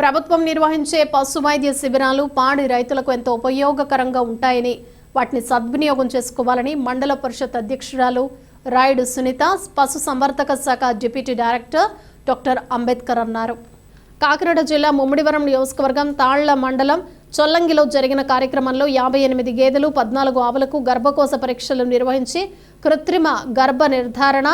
ప్రభుత్వం నిర్వహించే పశు వైద్య శిబిరాలు పాడి రైతులకు ఎంతో ఉపయోగకరంగా ఉంటాయని వాటిని సద్వినియోగం చేసుకోవాలని మండల పరిషత్ అధ్యక్షురాలు రాయుడు సునీత పశు సంవర్ధక శాఖ డిప్యూటీ డైరెక్టర్ డాక్టర్ అంబేద్కర్ అన్నారు. కాకినాడ జిల్లా ముమ్మిడివరం నియోజకవర్గం తాళ్ళ మండలం చొల్లంగిలో జరిగిన కార్యక్రమంలో యాభై ఎనిమిది గేదెలు పద్నాలుగు ఆవులకు గర్భకోశ పరీక్షలు నిర్వహించి కృత్రిమ గర్భ నిర్ధారణ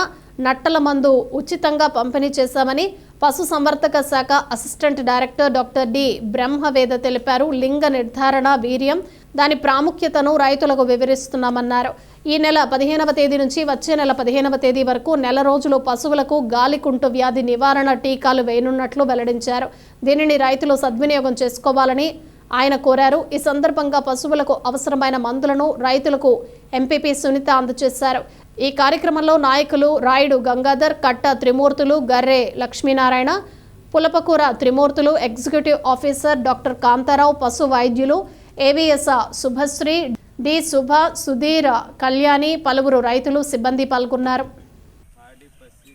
నట్టల మందు ఉచితంగా పంపిణీ చేశామని పశు సంవర్ధక శాఖ assistant director doctor D Brahmaveda తెలిపారు. లింగ నిర్ధారణ వీర్యం దాని ప్రాముఖ్యతను రైతులకు వివరిస్తున్నామన్నారు. ఈ నెల పదిహేనవ తేదీ నుంచి వచ్చే నెల పదిహేనవ తేదీ వరకు నెల రోజులు పశువులకు గాలికుంటు వ్యాధి నివారణ టీకాలు వేయనున్నట్లు వెల్లడించారు. దీనిని రైతులు సద్వినియోగం చేసుకోవాలని ఆయన కోరారు. ఈ సందర్భంగా పశువులకు అవసరమైన మందులను రైతులకు ఎంపీపీ సునీత అందజేశారు. ఈ కార్యక్రమంలో నాయకులు Rayudu Gangadhar Katta Trimurthulu Garre Lakshminarayana Pulapakura Trimurthulu executive officer doctor Kantharao పశు వైద్యులు ఏవిఎస్ శుభశ్రీ డి శుభ సుధీర్ కళ్యాణి పలువురు రైతులు సిబ్బంది పాల్గొన్నారు. పాడి పసి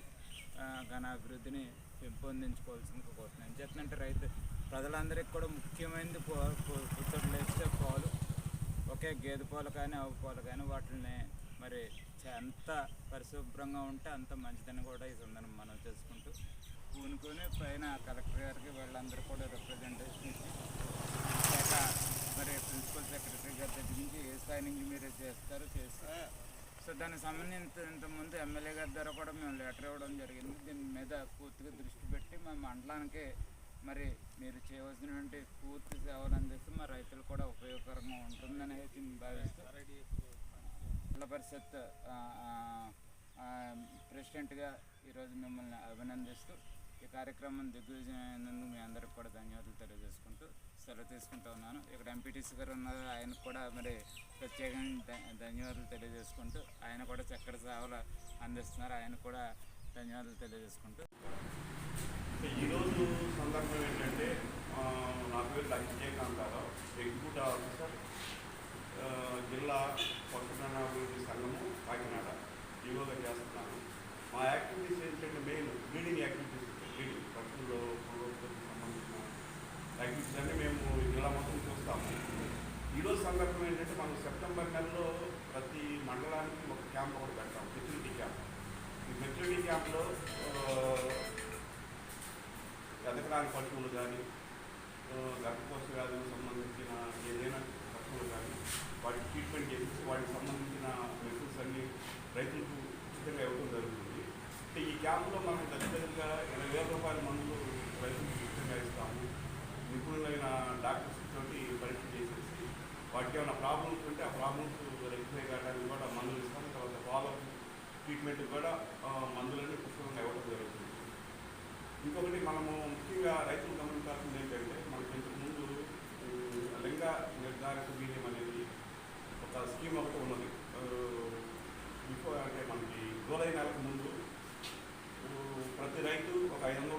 ఆ, ఘన అభివృద్ధిని రైతు ప్రజలందరికీ కూడా ముఖ్యమైనది పో- లేస్తే పాలు. ఒకే గేదె పాలు కానీ ఆవు పాలు కానీ వాటిని మరి ఎంత పరిశుభ్రంగా ఉంటే అంత మంచిదని కూడా ఈ సందర్భం మనం చేసుకుంటూ పూనుకొని పైన కలెక్టర్ గారికి వాళ్ళందరూ కూడా రిప్రజెంటేషన్ ఇచ్చి లేక మరి ప్రిన్సిపల్ సెక్రటరీ గారి దగ్గర నుంచి ఏ స్థాయి నుంచి మీరు చేస్తారో చేస్తే సో దానికి సంబంధించి ఇంతకుముందు ఎమ్మెల్యే గారి ద్వారా కూడా మేము లెటర్ ఇవ్వడం జరిగింది. దీని మీద పూర్తిగా దృష్టి పెట్టి మా మండలానికి మరి మీరు చేయవలసినటువంటి పూర్తి సేవలు అందిస్తే మా రైతులు కూడా ఉపయోగకరంగా ఉంటుందని అయితే నేను భావిస్తూ పరిషత్ ప్రెసిడెంట్గా ఈరోజు మిమ్మల్ని అభినందిస్తూ ఈ కార్యక్రమం దిగ్విజయనందుకు మీ అందరికి కూడా ధన్యవాదాలు తెలియజేసుకుంటూ సెలవు తీసుకుంటూ ఉన్నాను. ఇక్కడ ఎంపీటీసీ గారు ఉన్నారు. ఆయనకు కూడా మరి ప్రత్యేకంగా ధన్యవాదాలు తెలియజేసుకుంటూ ఆయన కూడా చక్కటి సేవలు అందిస్తున్నారు. ఆయన కూడా ధన్యవాదాలు తెలియజేసుకుంటూ. ఈరోజు సందర్భం ఏంటంటే నా పేరు డాక్టర్ ఎగ్జిక్యూటివ్ ఆఫీసర్ జిల్లా ఈరోజు సందర్భం ఏంటంటే మనం సెప్టెంబర్ నెలలో ప్రతి మండలానికి ఒక క్యాంప్ ఒకటి పెడతాం మెచ్యూరిటీ క్యాంప్. ఈ మెచ్యూరిటీ క్యాంప్లో ఎదకడానికి పశువులు కానీ గర్భకోశ వ్యాధులకు సంబంధించిన ఏదైనా పశువులు కానీ వాటికి ట్రీట్మెంట్ చేసి వాటికి సంబంధించిన మెడిసిన్స్ అన్ని రైతులకు ఉచితంగా ఇవ్వడం జరుగుతుంది. అంటే ఈ క్యాంపులో మనం దగ్గరగా ఇరవై వేల రూపాయల మందులు రైతులకు ఉచితంగా ఇస్తాము. నిపుణులైన డాక్టర్స్ తోటి పరీక్ష చేసేసి వాటికి ఏమైనా ప్రాబ్లమ్స్ ఉంటే ఆ ప్రాబ్లమ్స్ రెక్టిఫై కావడానికి కూడా మందులు ఇస్తాం. తర్వాత ఫాలో ట్రీట్మెంట్ కూడా ఆ, మందులన్నీ పుస్తకంగా ఇవ్వడం జరుగుతుంది. ఇంకొకటి మనము ముఖ్యంగా రైతులు గమనించాల్సింది ఏంటంటే మనకి ఇంతకుముందు లింగ నిర్ధారక బీజం అనేది ఒక స్కీమ్ ఒకటి ఉన్నది. బిఫోర్ అంటే మనకి జూలై నెలకు ముందు ప్రతి రైతు ఒక ఐదు వందల